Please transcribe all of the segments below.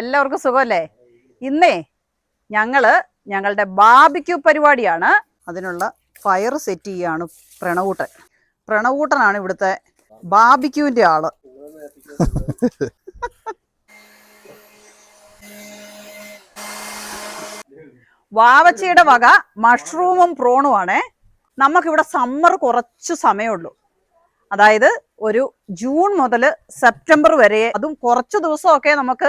എല്ലാവർക്കും സുഖമല്ലേ? ഇന്നേ ഞങ്ങൾ ഞങ്ങളുടെ ബാബിക്യൂ പരിപാടിയാണ്. അതിനുള്ള ഫയർ സെറ്റ് ചെയ്യാണ് പ്രണവൂട്ടൻ. പ്രണവൂട്ടനാണ് ഇവിടുത്തെ ബാബിക്യൂവിന്റെ ആൾ. വാവച്ചയുടെ വക മഷ്റൂമും പ്രോണുമാണേ നമുക്കിവിടെ സമ്മർ കുറച്ച് സമയമുള്ളൂ. അതായത് ഒരു ജൂൺ മുതൽ സെപ്റ്റംബർ വരെ അതും കുറച്ച് ദിവസമൊക്കെ നമുക്ക്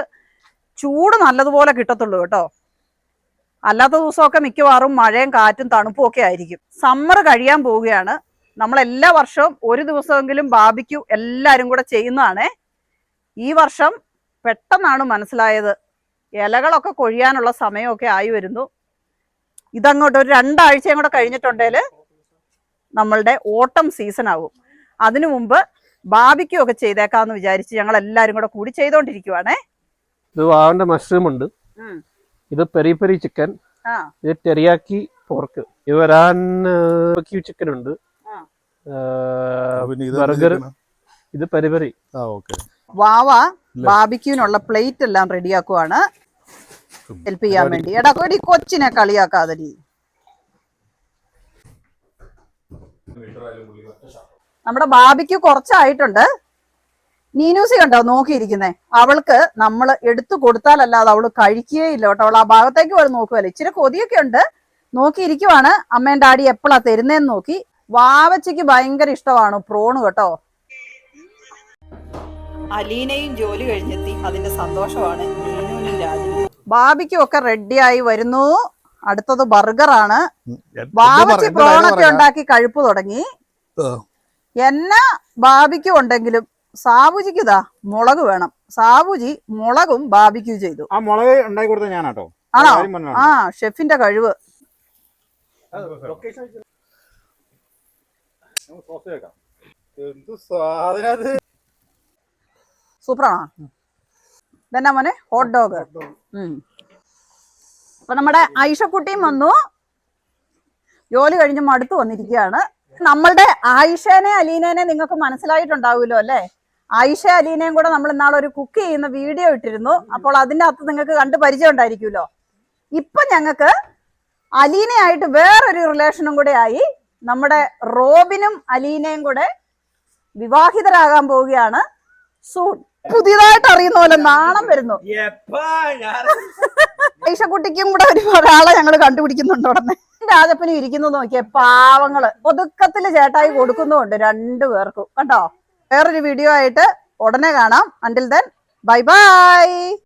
ചൂട് നല്ലതുപോലെ കിട്ടത്തുള്ളൂ കേട്ടോ. അല്ലാത്ത ദിവസമൊക്കെ മിക്കവാറും മഴയും കാറ്റും തണുപ്പും ഒക്കെ ആയിരിക്കും. സമ്മർ കഴിയാൻ പോവുകയാണ്. നമ്മൾ എല്ലാ വർഷവും ഒരു ദിവസമെങ്കിലും ബാബിക്കു എല്ലാവരും കൂടെ ചെയ്യുന്നതാണേ. ഈ വർഷം പെട്ടെന്നാണ് മനസ്സിലായത്. ഇലകളൊക്കെ കൊഴിയാനുള്ള സമയമൊക്കെ ആയി വരുന്നു. ഇതങ്ങോട്ട് ഒരു രണ്ടാഴ്ചയും കൂടെ കഴിഞ്ഞിട്ടുണ്ടെങ്കിൽ നമ്മളുടെ ഓട്ടം സീസൺ ആകും അതിനു മുമ്പ് ബാബിക്യൂ ഒക്കെ ചെയ്തേക്കാന്ന് വിചാരിച്ച് ഞങ്ങൾ എല്ലാവരും കൂടെ കൂടി ചെയ്തോണ്ടിരിക്കുവാണേ. ഇത് വാവന്റെ മഷ്റൂം ഉണ്ട്. ഇത് പെരി പെരി ചിക്കൻ ആ. ഇത് ടെറിയാക്കി പോർക്ക് ഇത് വരാൻ ചിക്കൻ ഉണ്ട്. ആ. പിന്നെ ഇത് ബർഗർ ഇത് പെരി പെരി. ആ ഓക്കെ വാവ ബാബിക്യൂനുള്ള പ്ലേറ്റ് എല്ലാം റെഡിയാക്കുവാണ് ഹെൽപ്പ് ചെയ്യാൻ വേണ്ടി. എടാ കൊടി കൊച്ചിനെ കളിയാക്കാതെ നമ്മുടെ ബാബിക്ക് കുറച്ചായിട്ടുണ്ട്. നീനൂസി കണ്ടോ നോക്കിയിരിക്കുന്നേ? അവൾക്ക് നമ്മൾ എടുത്തു കൊടുത്താലല്ലാതെ അവൾ കഴിക്കുകയില്ല കേട്ടോ. അവൾ ആ ഭാഗത്തേക്ക് പോലും നോക്കുവല്ലേ. ഇച്ചിരി കൊതിയൊക്കെ ഉണ്ട്. നോക്കിയിരിക്കുവാണ്. അമ്മേന്റെ ഡാഡി എപ്പോഴാ തരുന്നേന്ന് നോക്കി. വാവച്ചയ്ക്ക് ഭയങ്കര ഇഷ്ടമാണ് പ്രോണ് കേട്ടോ. അലീനയും ജോലി കഴിഞ്ഞെത്തി. അതിന്റെ സന്തോഷമാണ് ബാബിക്കും ഒക്കെ റെഡിയായി വരുന്നു. അടുത്തത് ബർഗറാണ് ബാബച്ചി പ്രോണൊക്കെ ഉണ്ടാക്കി കഴുപ്പ് തുടങ്ങി. എന്നാ ബാബിക്കും ഉണ്ടെങ്കിലും സാബുജിക്ക് ഇതാ മുളക് വേണം. സാബുജി മുളകും ബാബിക്യൂ ചെയ്തു. ആ മുളക് ഉണ്ടാക്കി കൊടുത്ത ഞാനാട്ടോ. ആണോ? ആ ഷെഫിന്റെ കഴിവ്? സൂപ്പറാണോ? ഇതെന്നാ മോനെ? ഹോട്ട് ഡോഗ് അപ്പൊ നമ്മുടെ ഐഷക്കുട്ടിയും വന്നു. ജോലി കഴിഞ്ഞ് മടുത്തു വന്നിരിക്കുകയാണ്. നമ്മളുടെ ആയിഷേനെ അലീനേനെ നിങ്ങൾക്ക് മനസ്സിലായിട്ടുണ്ടാവുമല്ലോ അല്ലേ? ആയിഷ അലീനയും കൂടെ നമ്മൾ ഇന്നാളെ ഒരു കുക്ക് ചെയ്യുന്ന വീഡിയോ ഇട്ടിരുന്നു. അപ്പോൾ അതിന്റെ അകത്ത് നിങ്ങൾക്ക് കണ്ട് പരിചയം ഉണ്ടായിരിക്കുമല്ലോ. ഇപ്പൊ ഞങ്ങൾക്ക് അലീനയായിട്ട് വേറൊരു റിലേഷനും കൂടെ ആയി. നമ്മുടെ റോബിനും അലീനയും കൂടെ വിവാഹിതരാകാൻ പോവുകയാണ്. സൂൺ. പുതിയതായിട്ട് അറിയുന്ന പോലെ നാണം വരുന്നു. ഐഷക്കുട്ടിക്കും കൂടെ ഒരു ഒരാളെ ഞങ്ങൾ കണ്ടുപിടിക്കുന്നുണ്ട് ഉടനെ. രാജപ്പനും ഇരിക്കുന്നു നോക്കിയേ പാവങ്ങൾ. ഒതുക്കത്തിൽ ചേട്ടായി കൊടുക്കുന്നുണ്ട് രണ്ടു പേർക്കും കണ്ടോ? വേറൊരു വീഡിയോ ആയിട്ട് ഉടനെ കാണാം. Until then bye bye